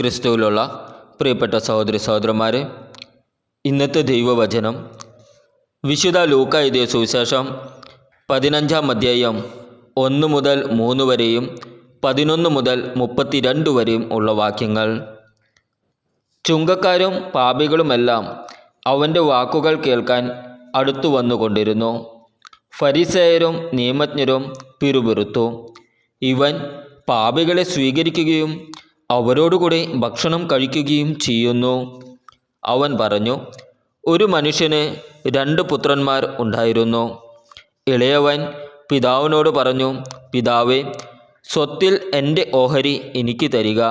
ക്രിസ്തുവിലുള്ള പ്രിയപ്പെട്ട സഹോദരി സഹോദരന്മാരെ ഇന്നത്തെ ദൈവവചനം വിശുദ്ധ ലൂക്ക എഴുതിയ സുവിശേഷം പതിനഞ്ചാം അധ്യായം ഒന്ന് മുതൽ മൂന്ന് വരെയും പതിനൊന്ന് മുതൽ മുപ്പത്തിരണ്ട് വരെയും ഉള്ള വാക്യങ്ങൾ. ചുങ്കക്കാരും പാപികളുമെല്ലാം അവന്റെ വാക്കുകൾ കേൾക്കാൻ അടുത്തു വന്നുകൊണ്ടിരുന്നു. ഫരിസേയരും നിയമജ്ഞരും പിറുപിറുത്തു. ഇവൻ പാപികളെ സ്വീകരിക്കുകയും അവരോടുകൂടി ഭക്ഷണം കഴിക്കുകയും ചെയ്യുന്നു. അവൻ പറഞ്ഞു ഒരു മനുഷ്യന് രണ്ട് പുത്രന്മാർ ഉണ്ടായിരുന്നു. ഇളയവൻ പിതാവിനോട് പറഞ്ഞു പിതാവേ സ്വത്തിൽ എന്റെ ഓഹരി എനിക്ക് തരിക.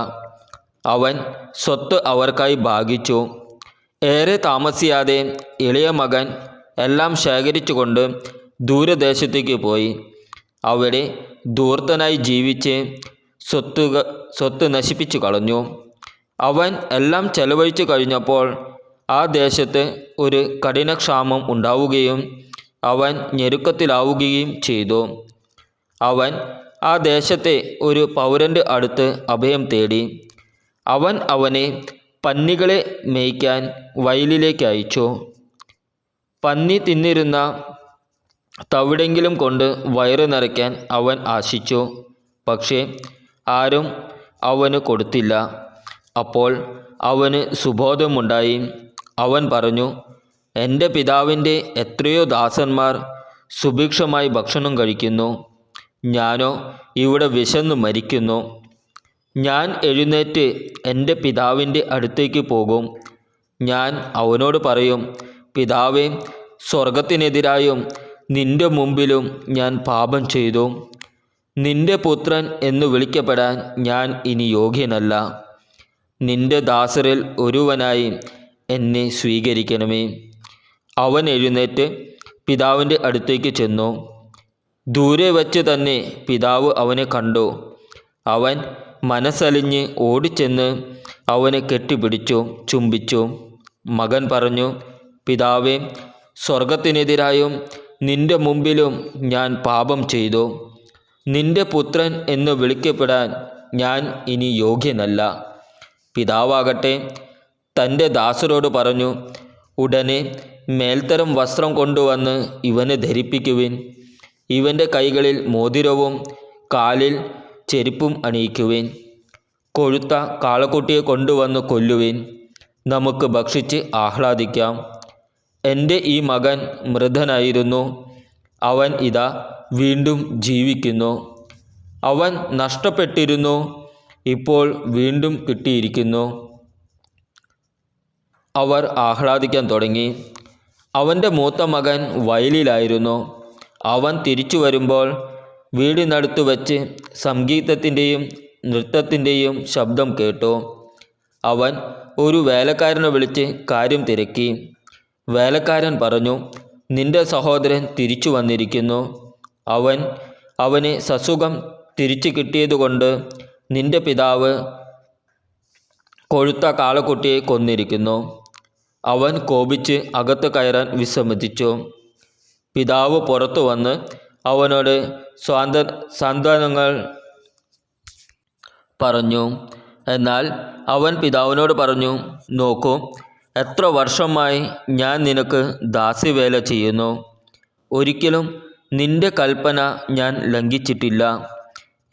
അവൻ സ്വത്ത് അവർക്കായി ഭാഗിച്ചു. ഏറെ താമസിയാതെ ഇളയ മകൻ എല്ലാം ശേഖരിച്ചുകൊണ്ട് ദൂരദേശത്തേക്ക് പോയി. അവിടെ ധൂർത്തനായി ജീവിച്ച് സ്വത്തുക സ്വത്ത് നശിപ്പിച്ചു കളഞ്ഞു. അവൻ എല്ലാം ചെലവഴിച്ചു കഴിഞ്ഞപ്പോൾ ആ ദേശത്ത് ഒരു കഠിനക്ഷാമം ഉണ്ടാവുകയും അവൻ ഞെരുക്കത്തിലാവുകയും ചെയ്തു. അവൻ ആ ദേശത്തെ ഒരു പൗരന്റെ അടുത്ത് അഭയം തേടി. അവൻ അവനെ പന്നികളെ മേയ്ക്കാൻ വയലിലേക്ക് അയച്ചു. പന്നി തിന്നിരുന്ന തവിടെങ്കിലും കൊണ്ട് വയറ് നിറയ്ക്കാൻ അവൻ ആശിച്ചു. പക്ഷേ ആരും അവന് കൊടുത്തില്ല. അപ്പോൾ അവന് സുബോധമുണ്ടായി. അവൻ പറഞ്ഞു എന്റെ പിതാവിന്റെ എത്രയോ ദാസന്മാർ സുഭിക്ഷമായി ഭക്ഷണം കഴിക്കുന്നു. ഞാനോ ഇവിടെ വിശന്നു മരിക്കുന്നു. ഞാൻ എഴുന്നേറ്റ് എന്റെ പിതാവിന്റെ അടുത്തേക്ക് പോകും. ഞാൻ അവനോട് പറയും പിതാവേ സ്വർഗത്തിനെതിരായും നിന്റെ മുമ്പിലും ഞാൻ പാപം ചെയ്തു. നിന്റെ പുത്രൻ എന്ന് വിളിക്കപ്പെടാൻ ഞാൻ ഇനി യോഗ്യനല്ല. നിന്റെ ദാസരിൽ ഒരുവനായി എന്നെ സ്വീകരിക്കണമേ. അവൻ എഴുന്നേറ്റ് പിതാവിന്റെ അടുത്തേക്ക് ചെന്നു. ദൂരെ വച്ച് തന്നെ പിതാവ് അവനെ കണ്ടു. അവൻ മനസ്സലിഞ്ഞ് ഓടിച്ചെന്ന് അവനെ കെട്ടിപ്പിടിച്ചു ചുംബിച്ചു. മകൻ പറഞ്ഞു പിതാവേ സ്വർഗത്തിനെതിരായും നിന്റെ മുമ്പിലും ഞാൻ പാപം ചെയ്തു. നിന്റെ പുത്രൻ എന്ന് വിളിക്കപ്പെടാൻ ഞാൻ ഇനി യോഗ്യനല്ല. പിതാവാകട്ടെ തന്റെ ദാസരോട് പറഞ്ഞു ഉടനെ മേൽത്തരം വസ്ത്രം കൊണ്ടുവന്ന് ഇവനെ ധരിപ്പിക്കുവിൻ. ഇവന്റെ കൈകളിൽ മോതിരവും കാലിൽ ചെരുപ്പും അണിയിക്കുവിൻ. കൊഴുത്ത കാളക്കുട്ടിയെ കൊണ്ടുവന്ന് കൊല്ലുവിൻ. നമുക്ക് ഭക്ഷിച്ച് ആഹ്ലാദിക്കാം. എന്റെ ഈ മകൻ മൃതനായിരുന്നു അവൻ ഇതാ വീണ്ടും ജീവിക്കുന്നു. അവൻ നഷ്ടപ്പെട്ടിരുന്നു. ഇപ്പോൾ വീണ്ടും കിട്ടിയിരിക്കുന്നു. അവർ ആഹ്ലാദിക്കാൻ തുടങ്ങി. അവന്റെ മൂത്ത മകൻ വയലിലായിരുന്നു. അവൻ തിരിച്ചു വരുമ്പോൾ വീടിനടുത്ത് വച്ച് സംഗീതത്തിന്റെയും നൃത്തത്തിന്റെയും ശബ്ദം കേട്ടു. അവൻ ഒരു വേലക്കാരനെ വിളിച്ച് കാര്യം തിരക്കി. വേലക്കാരൻ പറഞ്ഞു നിന്റെ സഹോദരൻ തിരിച്ചു വന്നിരിക്കുന്നു. അവൻ അവന് സസുഖം തിരിച്ചു കിട്ടിയതുകൊണ്ട് നിന്റെ പിതാവ് കൊഴുത്ത കാളക്കുട്ടിയെ കൊന്നിരിക്കുന്നു. അവൻ കോപിച്ച് അകത്ത് കയറാൻ വിസമ്മതിച്ചു. പിതാവ് പുറത്തു വന്ന് അവനോട് സ്വാന്ത സാന്ത്വനങ്ങൾ പറഞ്ഞു എന്നാൽ അവൻ പിതാവിനോട് പറഞ്ഞു നോക്കൂ എത്ര വർഷമായി ഞാൻ നിനക്ക് ദാസിവേല ചെയ്യുന്നു. ഒരിക്കലും നിന്റെ കൽപ്പന ഞാൻ ലംഘിച്ചിട്ടില്ല.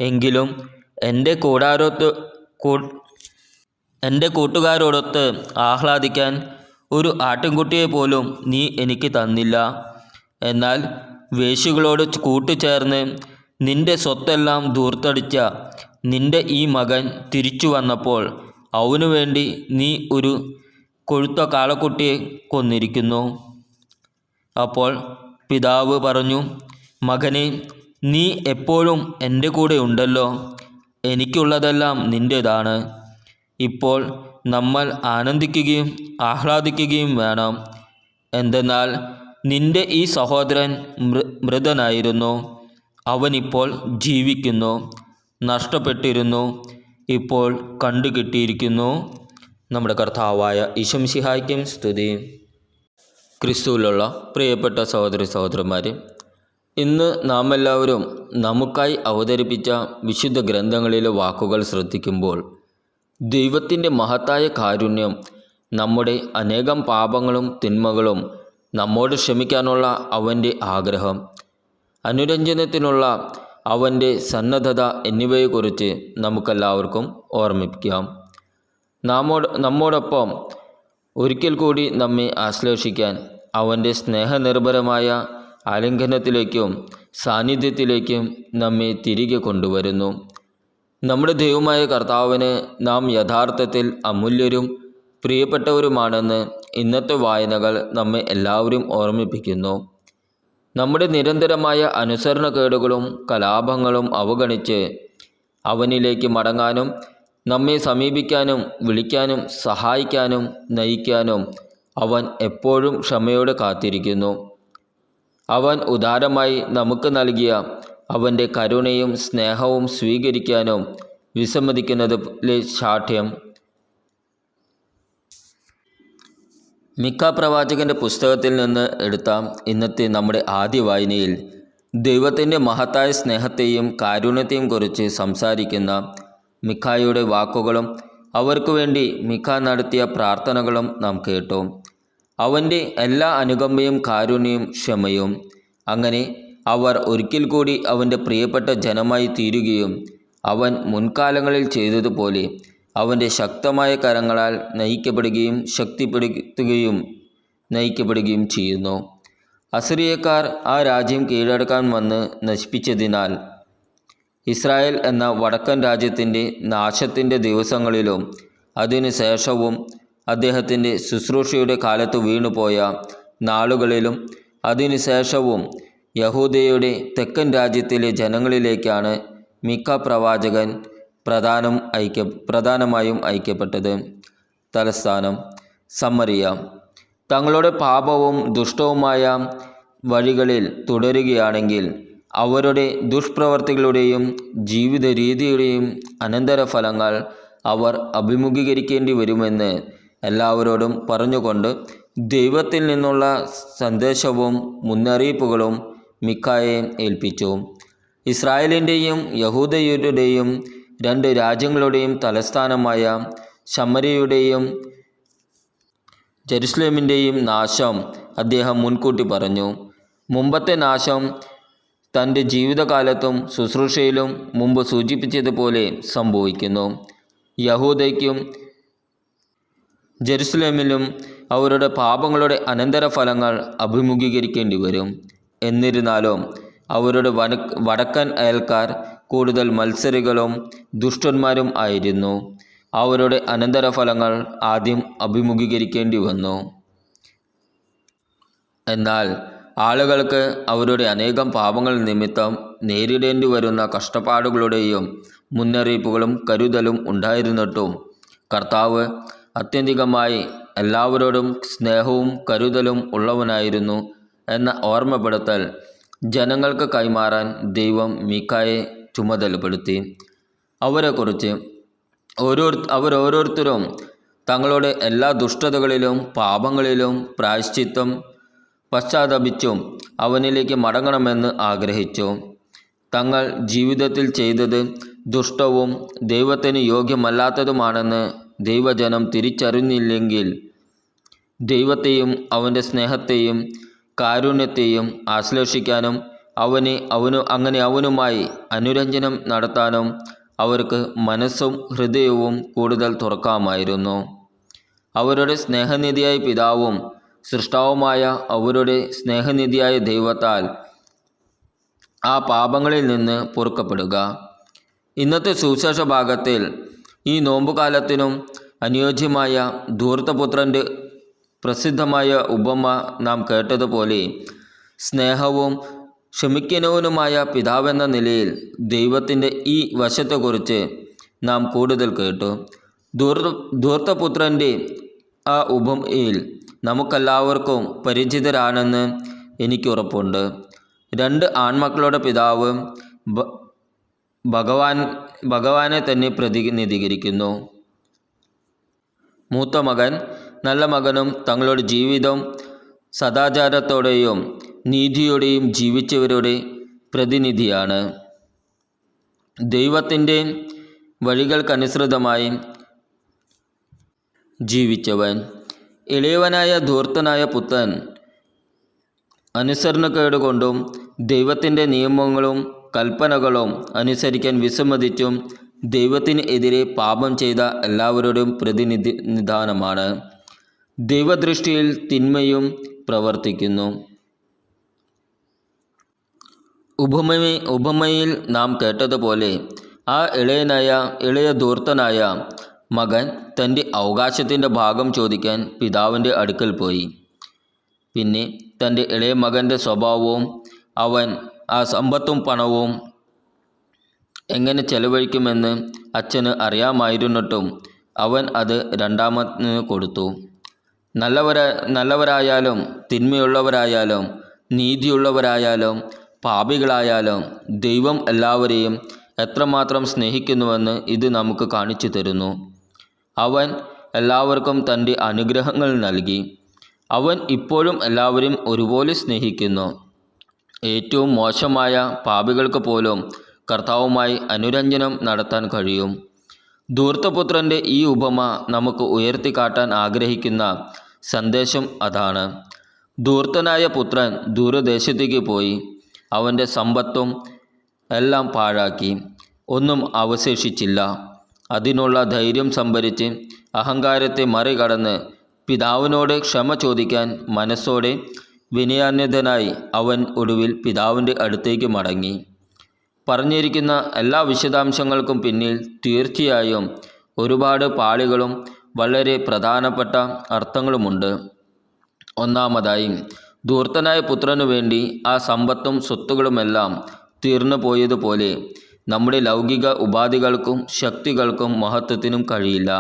എങ്കിലും എന്റെ കൂടാരത്ത് എന്റെ കൂട്ടുകാരോടൊത്ത് ആഹ്ലാദിക്കാൻ ഒരു ആട്ടിൻകുട്ടിയെ പോലും നീ എനിക്ക് തന്നില്ല. എന്നാൽ വേശികളോട് കൂട്ടുചേർന്ന് നിന്റെ സ്വത്തെല്ലാം ദൂർത്തടിച്ച നിന്റെ ഈ മകൻ തിരിച്ചു വന്നപ്പോൾ അവനു വേണ്ടി നീ ഒരു കൊഴുത്ത കാളക്കുട്ടിയെ കൊന്നിരിക്കുന്നു. അപ്പോൾ പിതാവ് പറഞ്ഞു മകനെ നീ എപ്പോഴും എന്റെ കൂടെ ഉണ്ടല്ലോ. എനിക്കുള്ളതെല്ലാം നിന്റേതാണ്. ഇപ്പോൾ നമ്മൾ ആനന്ദിക്കുകയും ആഹ്ലാദിക്കുകയും വേണം. എന്തെന്നാൽ നിന്റെ ഈ സഹോദരൻ മൃ മൃതനായിരുന്നു. അവനിപ്പോൾ ജീവിക്കുന്നു. നഷ്ടപ്പെട്ടിരുന്നു. ഇപ്പോൾ കണ്ടുകിട്ടിയിരിക്കുന്നു. നമ്മുടെ കർത്താവായ ഇശംസിഹായ്ക്കും സ്തുതി. ക്രിസ്തുവിലുള്ള പ്രിയപ്പെട്ട സഹോദരി സഹോദരന്മാരെ ഇന്ന് നാം എല്ലാവരും നമുക്കായി അവതരിപ്പിച്ച വിശുദ്ധ ഗ്രന്ഥങ്ങളിലെ വാക്കുകൾ ശ്രദ്ധിക്കുമ്പോൾ ദൈവത്തിന്റെ മഹത്തായ കാരുണ്യം നമ്മുടെ അനേകം പാപങ്ങളും തിന്മകളും നമ്മോട് ക്ഷമിക്കാനുള്ള അവന്റെ ആഗ്രഹം അനുരഞ്ജനത്തിനുള്ള അവന്റെ സന്നദ്ധത എന്നിവയെക്കുറിച്ച് നമുക്കെല്ലാവർക്കും ഓർമ്മിപ്പിക്കാം. നമ്മോട് നമ്മോടൊപ്പം ഒരിക്കൽ കൂടി നമ്മെ ആശ്ലേഷിക്കാൻ അവന്റെ സ്നേഹനിർഭരമായ ആലിംഗനത്തിലേക്കും സാന്നിധ്യത്തിലേക്കും നമ്മെ തിരികെ കൊണ്ടുവരുന്നു. നമ്മുടെ ദൈവമായ കർത്താവിന് നാം യഥാർത്ഥത്തിൽ അമൂല്യരും പ്രിയപ്പെട്ടവരുമാണെന്ന് ഇന്നത്തെ വായനകൾ നമ്മെ എല്ലാവരും ഓർമ്മിപ്പിക്കുന്നു. നമ്മുടെ നിരന്തരമായ അനുസരണക്കേടുകളും കലാപങ്ങളും അവഗണിച്ച് അവനിലേക്ക് മടങ്ങാനും നമ്മെ സമീപിക്കാനും വിളിക്കാനും സഹായിക്കാനും നയിക്കാനും അവൻ എപ്പോഴും ക്ഷമയോടെ കാത്തിരിക്കുന്നു. അവൻ ഉദാരമായി നമുക്ക് നൽകിയ അവന്റെ കരുണയും സ്നേഹവും സ്വീകരിക്കാനും വിസമ്മതിക്കുന്നതിലെ ശാഠ്യം. മിക്ക പ്രവാചകന്റെ പുസ്തകത്തിൽ നിന്ന് എടുത്ത ഇന്നത്തെ നമ്മുടെ ആദ്യ വായനയിൽ ദൈവത്തിന്റെ മഹത്തായ സ്നേഹത്തെയും കാരുണ്യത്തെയും കുറിച്ച് സംസാരിക്കുന്ന മിക്കായുടെ വാക്കുകളും അവർക്കു വേണ്ടി മിക്ക നടത്തിയ പ്രാർത്ഥനകളും നാം കേട്ടു. അവന്റെ എല്ലാ അനുകമ്പയും കാരുണ്യവും ക്ഷമയും അങ്ങനെ അവർ ഒരിക്കൽ കൂടി അവന്റെ പ്രിയപ്പെട്ട ജനമായി തീരുകയും അവൻ മുൻകാലങ്ങളിൽ ചെയ്തതുപോലെ അവന്റെ ശക്തമായ കരങ്ങളാൽ നയിക്കപ്പെടുകയും ശക്തിപ്പെടുത്തുകയും നയിക്കപ്പെടുകയും ചെയ്യുന്നു. അസിറിയക്കാർ ആ രാജ്യം കീഴടക്കാൻ വന്ന് നശിപ്പിച്ചതിനാൽ ഇസ്രായേൽ എന്ന വടക്കൻ രാജ്യത്തിന്റെ നാശത്തിന്റെ ദിവസങ്ങളിലും അതിനു ശേഷവും അദ്ദേഹത്തിന്റെ ശുശ്രൂഷയുടെ കാലത്ത് വീണുപോയ നാളുകളിലും അതിനുശേഷവും യഹൂദയുടെ തെക്കൻ രാജ്യത്തിലെ ജനങ്ങളിലേക്കാണ് മിക്ക പ്രവാചകൻ പ്രധാനം ഐക്യ പ്രധാനമായും ഐക്യപ്പെട്ടത്. തലസ്ഥാനം സമ്മറിയ. തങ്ങളുടെ പാപവും ദുഷ്ടവുമായ വഴികളിൽ തുടരുകയാണെങ്കിൽ അവരുടെ ദുഷ്പ്രവർത്തികളുടെയും ജീവിത രീതിയുടെയും അനന്തരഫലങ്ങൾ അവർ അഭിമുഖീകരിക്കേണ്ടി വരുമെന്ന് എല്ലാവരോടും പറഞ്ഞുകൊണ്ട് ദൈവത്തിൽ നിന്നുള്ള സന്ദേശവും മുന്നറിയിപ്പുകളും മിക്കായെ ഏൽപ്പിച്ചു. ഇസ്രായേലിന്റെയും യഹൂദയുടെയും രണ്ട് രാജ്യങ്ങളുടെയും തലസ്ഥാനമായ ശമരിയുടെയും ജെറുസലേമിന്റെയും നാശം അദ്ദേഹം മുൻകൂട്ടി പറഞ്ഞു. മുമ്പത്തെ നാശം തന്റെ ജീവിതകാലത്തും ശുശ്രൂഷയിലും മുമ്പ് സൂചിപ്പിച്ചതുപോലെ സംഭവിക്കുന്നു. യഹൂദയ്ക്കും ജെറുസലേമിലും അവരുടെ പാപങ്ങളുടെ അനന്തരഫലങ്ങൾ അഭിമുഖീകരിക്കേണ്ടി വരും എന്നിരുന്നാലും അവരുടെ വന വടക്കൻ അയൽക്കാർ കൂടുതൽ മത്സരികളും ദുഷ്ടന്മാരും ആയിരുന്നു. അവരുടെ അനന്തരഫലങ്ങൾ ആദ്യം അഭിമുഖീകരിക്കേണ്ടി വന്നു. എന്നാൽ ആളുകൾക്ക് അവരുടെ അനേകം പാപങ്ങൾ നിമിത്തം നേരിടേണ്ടി വരുന്ന കഷ്ടപ്പാടുകളുടെയും മുന്നറിയിപ്പുകളും കരുതലും ഉണ്ടായിരുന്നിട്ടും കർത്താവ് അത്യന്തികമായി എല്ലാവരോടും സ്നേഹവും കരുതലും ഉള്ളവനായിരുന്നു എന്ന ഓർമ്മപ്പെടുത്തൽ ജനങ്ങൾക്ക് കൈമാറാൻ ദൈവം മീക്കായെ ചുമതലപ്പെടുത്തി. അവരെക്കുറിച്ച് ഓരോ അവരോരോരുത്തരും തങ്ങളുടെ എല്ലാ ദുഷ്ടതകളിലും പാപങ്ങളിലും പ്രായശ്ചിത്തം പശ്ചാത്തപിച്ചും അവനിലേക്ക് മടങ്ങണമെന്ന് ആഗ്രഹിച്ചു. തങ്ങൾ ജീവിതത്തിൽ ചെയ്തത് ദുഷ്ടവും ദൈവത്തിന് യോഗ്യമല്ലാത്തതുമാണെന്ന് ദൈവജനം തിരിച്ചറിഞ്ഞില്ലെങ്കിൽ ദൈവത്തെയും അവന്റെ സ്നേഹത്തെയും കാരുണ്യത്തെയും ആശ്ലേഷിക്കാനും അവന് അവനു അങ്ങനെ അവനുമായി അനുരഞ്ജനം നടത്താനും അവർക്ക് മനസ്സും ഹൃദയവും കൂടുതൽ തുറക്കാമായിരുന്നു. അവരുടെ സ്നേഹനിധിയായ പിതാവും സൃഷ്ടാവുമായ അവരുടെ സ്നേഹനിധിയായ ദൈവത്താൽ ആ പാപങ്ങളിൽ നിന്ന് പൊറുക്കപ്പെടുക. ഇന്നത്തെ സുവിശേഷ ഭാഗത്തിൽ ഈ നോമ്പുകാലത്തിനും അനുയോജ്യമായ ധൂർത്തപുത്രന്റെ പ്രസിദ്ധമായ ഉപമ നാം കേട്ടതുപോലെ സ്നേഹവും ക്ഷമിക്കനവനുമായ പിതാവെന്ന നിലയിൽ ദൈവത്തിന്റെ ഈ വശത്തെക്കുറിച്ച് നാം കൂടുതൽ കേട്ടു. ധൂർ ധൂർത്തപുത്രന്റെ ആ ഉപമയിൽ നമുക്കെല്ലാവർക്കും പരിചിതരാണെന്ന് എനിക്ക് ഉറപ്പുണ്ട് രണ്ട് ആൺമക്കളുടെ പിതാവ് ഭഗവാൻ ഭഗവാനെ തന്നെ പ്രതിനിധീകരിക്കുന്നു. മൂത്ത മകൻ നല്ല മകനും തങ്ങളുടെ ജീവിതം സദാചാരത്തോടെയും നീതിയോടെയും ജീവിച്ചവരുടെ പ്രതിനിധിയാണ്. ദൈവത്തിന്റെ വഴികൾക്കനുസൃതമായി ജീവിച്ചവൻ. ഇളയവനായ ധൂർത്തനായ പുത്തൻ അനുസരണക്കേട് കൊണ്ടും ദൈവത്തിന്റെ നിയമങ്ങളും കൽപ്പനകളും അനുസരിക്കാൻ വിസമ്മതിച്ചും ദൈവത്തിന് എതിരെ പാപം ചെയ്ത എല്ലാവരുടെയും പ്രതിനിധി നിധാനമാണ് ദൈവദൃഷ്ടിയിൽ തിന്മയും പ്രവർത്തിക്കുന്നു. ഉപമയെ ഉപമയിൽ നാം കേട്ടതുപോലെ ആ ഇളയനായ ഇളയ ദൂർത്തനായ മകൻ തന്റെ അവകാശത്തിന്റെ ഭാഗം ചോദിക്കാൻ പിതാവിന്റെ അടുക്കൽ പോയി. പിന്നെ തന്റെ ഇളയ മകന്റെ സ്വഭാവവും അവൻ ആ സമ്പത്തും പണവും എങ്ങനെ ചെലവഴിക്കുമെന്ന് അച്ഛന് അറിയാമായിരുന്നിട്ടും അവൻ അത് രണ്ടാമത്തിന് കൊടുത്തു. നല്ലവരാ നല്ലവരായാലും തിന്മയുള്ളവരായാലും നീതിയുള്ളവരായാലും പാപികളായാലും ദൈവം എല്ലാവരെയും എത്രമാത്രം സ്നേഹിക്കുന്നുവെന്ന് ഇത് നമുക്ക് കാണിച്ചു തരുന്നു. അവൻ എല്ലാവർക്കും തന്റെ അനുഗ്രഹങ്ങൾ നൽകി. അവൻ ഇപ്പോഴും എല്ലാവരും ഒരുപോലെ സ്നേഹിക്കുന്നു. ഏറ്റവും മോശമായ പാപികൾക്ക് പോലും കർത്താവുമായി അനുരഞ്ജനം നടത്താൻ കഴിയും. ധൂർത്തപുത്രന്റെ ഈ ഉപമ നമുക്ക് ഉയർത്തിക്കാട്ടാൻ ആഗ്രഹിക്കുന്ന സന്ദേശം അതാണ്. ധൂർത്തനായ പുത്രൻ ദൂരദേശത്തേക്ക് പോയി അവന്റെ സമ്പത്തും എല്ലാം പാഴാക്കി. ഒന്നും അവശേഷിച്ചില്ല. അതിനുള്ള ധൈര്യം സംഭരിച്ച് അഹങ്കാരത്തെ മറികടന്ന് പിതാവിനോട് ക്ഷമ ചോദിക്കാൻ മനസ്സോടെ വിനയാന്യതനായി അവൻ ഒടുവിൽ പിതാവിന്റെ അടുത്തേക്ക് മടങ്ങി. പറഞ്ഞിരിക്കുന്ന എല്ലാ വിശദാംശങ്ങൾക്കും പിന്നിൽ തീർച്ചയായും ഒരുപാട് പാളികളും വളരെ പ്രധാനപ്പെട്ട അർത്ഥങ്ങളുമുണ്ട്. ഒന്നാമതായി ധൂർത്തനായ പുത്രനു വേണ്ടി ആ സമ്പത്തും സ്വത്തുകളുമെല്ലാം തീർന്നു പോയതുപോലെ നമ്മുടെ ലൗകിക ഉപാധികൾക്കും ശക്തികൾക്കും മഹത്വത്തിനും കഴിയില്ല.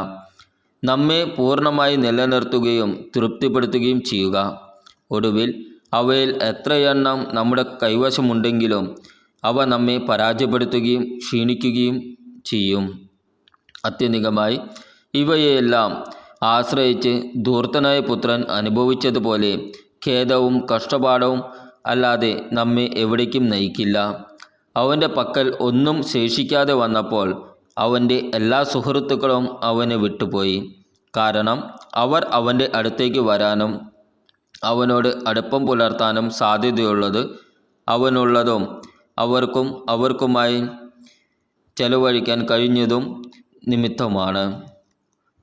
നമ്മെ പൂർണമായി നിലനിർത്തുകയും തൃപ്തിപ്പെടുത്തുകയും ചെയ്യുക. ഒടുവിൽ അവയിൽ എത്രയെണ്ണം നമ്മുടെ കൈവശമുണ്ടെങ്കിലും അവ നമ്മെ പരാജയപ്പെടുത്തുകയും ക്ഷീണിക്കുകയും ചെയ്യും. അത്യന്തികമായി ഇവയെല്ലാം ആശ്രയിച്ച് ധൂർത്തനായ പുത്രൻ അനുഭവിച്ചതുപോലെ ഖേദവും കഷ്ടപാടവും അല്ലാതെ നമ്മെ എവിടേക്കും നയിക്കില്ല. അവന്റെ പക്കൽ ഒന്നും ശേഷിക്കാതെ വന്നപ്പോൾ അവന്റെ എല്ലാ സുഹൃത്തുക്കളും അവനെ വിട്ടുപോയി. കാരണം അവർ അവന്റെ അടുത്തേക്ക് വരാനും അവനോട് അടുപ്പം പുലർത്താനും സാധ്യതയുള്ളത് അവനുള്ളതും അവർക്കും അവർക്കുമായി ചെലവഴിക്കാൻ കഴിഞ്ഞതും നിമിത്തമാണ്.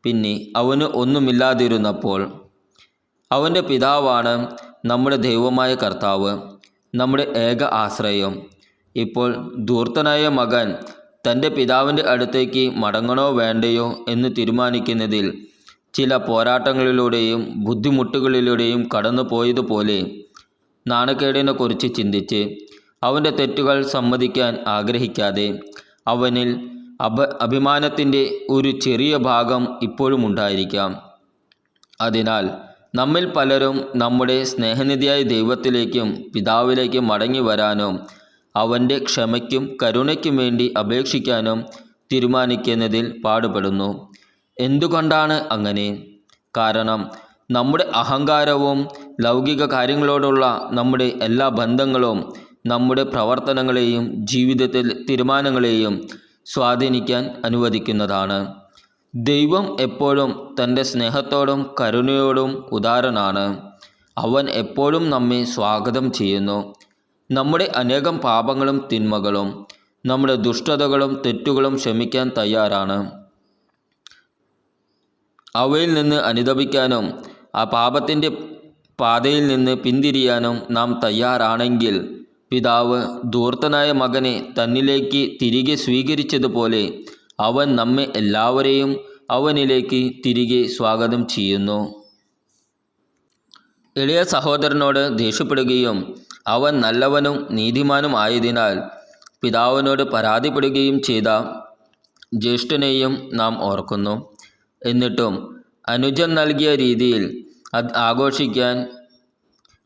പിന്നെ അവന് ഒന്നുമില്ലാതിരുന്നപ്പോൾ അവന്റെ പിതാവാണ് നമ്മുടെ ദൈവമായ കർത്താവ് നമ്മുടെ ഏക ആശ്രയം. ഇപ്പോൾ ധൂർത്തനായ മകൻ തന്റെ പിതാവിന്റെ അടുത്തേക്ക് മടങ്ങണോ വേണ്ടയോ എന്ന് തീരുമാനിക്കുന്നതിൽ ചില പോരാട്ടങ്ങളിലൂടെയും ബുദ്ധിമുട്ടുകളിലൂടെയും കടന്നു പോയതുപോലെ നാണക്കേടിനെക്കുറിച്ച് ചിന്തിച്ച് അവന്റെ തെറ്റുകൾ സമ്മതിക്കാൻ ആഗ്രഹിക്കാതെ അവനിൽ അഭ അഭിമാനത്തിന്റെ ഒരു ചെറിയ ഭാഗം ഇപ്പോഴും ഉണ്ടായിരിക്കാം. അതിനാൽ നമ്മിൽ പലരും നമ്മുടെ സ്നേഹനിധിയായ ദൈവത്തിലേക്കും പിതാവിലേക്കും മടങ്ങി വരാനും അവന്റെ ക്ഷമയ്ക്കും കരുണയ്ക്കും വേണ്ടി അപേക്ഷിക്കാനും തീരുമാനിക്കുന്നതിൽ പാടുപെടുന്നു. എന്തുകൊണ്ടാണ് അങ്ങനെ? കാരണം നമ്മുടെ അഹങ്കാരവും ലൗകിക കാര്യങ്ങളോടുള്ള നമ്മുടെ എല്ലാ ബന്ധങ്ങളും നമ്മുടെ പ്രവർത്തനങ്ങളെയും ജീവിതത്തിൽ തീരുമാനങ്ങളെയും സ്വാധീനിക്കാൻ അനുവദിക്കുന്നതാണ്. ദൈവം എപ്പോഴും തന്റെ സ്നേഹത്തോടും കരുണയോടും ഉദാരനാണ്. അവൻ എപ്പോഴും നമ്മെ സ്വാഗതം ചെയ്യുന്നു. നമ്മുടെ അനേകം പാപങ്ങളും തിന്മകളും നമ്മുടെ ദുഷ്ടതകളും തെറ്റുകളും ക്ഷമിക്കാൻ തയ്യാറാണ്. അവയിൽ നിന്ന് അനുദപിക്കാനും ആ പാപത്തിന്റെ പാതയിൽ നിന്ന് പിന്തിരിയാനും നാം തയ്യാറാണെങ്കിൽ പിതാവ് ധൂർത്തനായ മകനെ തന്നിലേക്ക് തിരികെ സ്വീകരിച്ചതുപോലെ അവൻ നമ്മെ എല്ലാവരെയും അവനിലേക്ക് തിരികെ സ്വാഗതം ചെയ്യുന്നു. ഇളയ സഹോദരനോട് ദേഷ്യപ്പെടുകയും അവൻ നല്ലവനും നീതിമാനും ആയതിനാൽ പിതാവിനോട് പരാതിപ്പെടുകയും ചെയ്ത ജ്യേഷ്ഠനെയും നാം ഓർക്കുന്നു. എന്നിട്ടും അനുജൻ നൽകിയ രീതിയിൽ ആഘോഷിക്കാൻ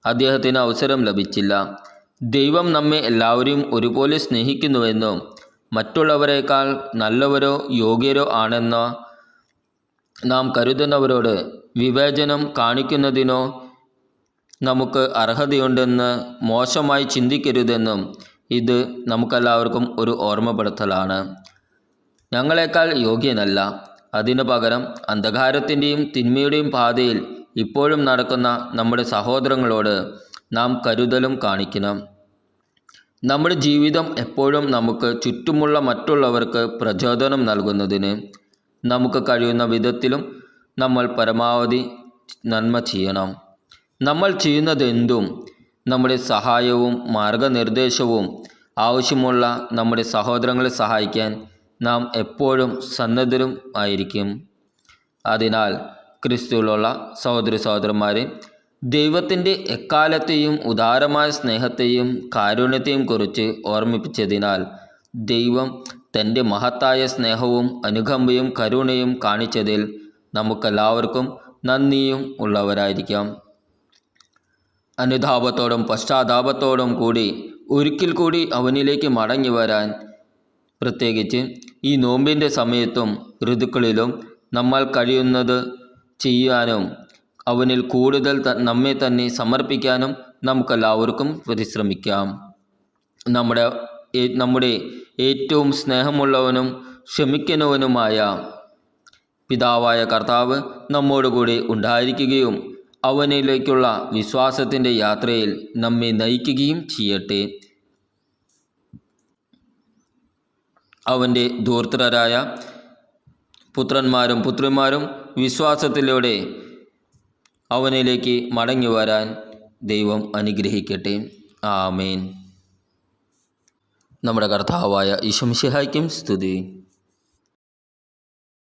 അദ്ദേഹത്തിന് അവസരം ലഭിച്ചില്ല. ദൈവം നമ്മെ എല്ലാവരെയും ഒരുപോലെ സ്നേഹിക്കുന്നുവെന്നും മറ്റുള്ളവരെക്കാൾ നല്ലവരോ യോഗ്യരോ ആണെന്ന നാം കരുതുന്നവരോട് വിവേചനം കാണിക്കുന്നതിനോ നമുക്ക് അർഹതയുണ്ടെന്ന് മോശമായി ചിന്തിക്കരുതെന്നും ഇത് നമുക്കെല്ലാവർക്കും ഒരു ഓർമ്മപ്പെടുത്തലാണ്. ഞങ്ങളെക്കാൾ യോഗ്യനല്ല. അതിനു പകരം അന്ധകാരത്തിന്റെയും തിന്മയുടെയും പാതയിൽ ഇപ്പോഴും നടക്കുന്ന നമ്മുടെ സഹോദരങ്ങളോട് നാം കരുതലും കാണിക്കണം. നമ്മുടെ ജീവിതം എപ്പോഴും നമുക്ക് ചുറ്റുമുള്ള മറ്റുള്ളവർക്ക് പ്രചോദനം നൽകുന്നതിന് നമുക്ക് കഴിയുന്ന വിധത്തിലും നമ്മൾ പരമാവധി നന്മ ചെയ്യണം. നമ്മൾ ചെയ്യുന്നതെന്തും നമ്മുടെ സഹായവും മാർഗനിർദ്ദേശവും ആവശ്യമുള്ള നമ്മുടെ സഹോദരങ്ങളെ സഹായിക്കാൻ നാം എപ്പോഴും സന്നദ്ധരും ആയിരിക്കും. അതിനാൽ ക്രിസ്തുവിലുള്ള സഹോദര സഹോദരന്മാരെ ദൈവത്തിന്റെ എക്കാലത്തെയും ഉദാരമായ സ്നേഹത്തെയും കാരുണ്യത്തെയും കുറിച്ച് ഓർമ്മിപ്പിച്ചതിനാൽ ദൈവം തന്റെ മഹത്തായ സ്നേഹവും അനുകമ്പയും കരുണയും കാണിച്ചതിൽ നമുക്കെല്ലാവർക്കും നന്ദിയും ഉള്ളവരായിരിക്കാം. അനുതാപത്തോടും പശ്ചാത്താപത്തോടും കൂടി ഒരിക്കൽ കൂടി അവനിലേക്ക് മടങ്ങി വരാൻ പ്രത്യേകിച്ച് ഈ നോമ്പിന്റെ സമയത്തും ഋതുക്കളിലും നമ്മൾ കഴിയുന്നത് ചെയ്യാനും അവനിൽ കൂടുതൽ നമ്മെ തന്നെ സമർപ്പിക്കാനും നമുക്കെല്ലാവർക്കും പരിശ്രമിക്കാം. നമ്മുടെ നമ്മുടെ ഏറ്റവും സ്നേഹമുള്ളവനും ക്ഷമിക്കുന്നവനുമായ പിതാവായ കർത്താവ് നമ്മോടുകൂടി ഉണ്ടായിരിക്കുകയും അവനിലേക്കുള്ള വിശ്വാസത്തിന്റെ യാത്രയിൽ നമ്മെ നയിക്കുകയും ചെയ്യട്ടെ. അവന്റെ ധൂർത്തരായ പുത്രന്മാരും പുത്രിമാരും വിശ്വാസത്തിലൂടെ അവനിലേക്ക് മടങ്ങി വരാൻ ദൈവം അനുഗ്രഹിക്കട്ടെ. ആമേൻ. നമ്മുടെ കർത്താവായ ഈശംഷിഹായ്ക്കും സ്തുതി.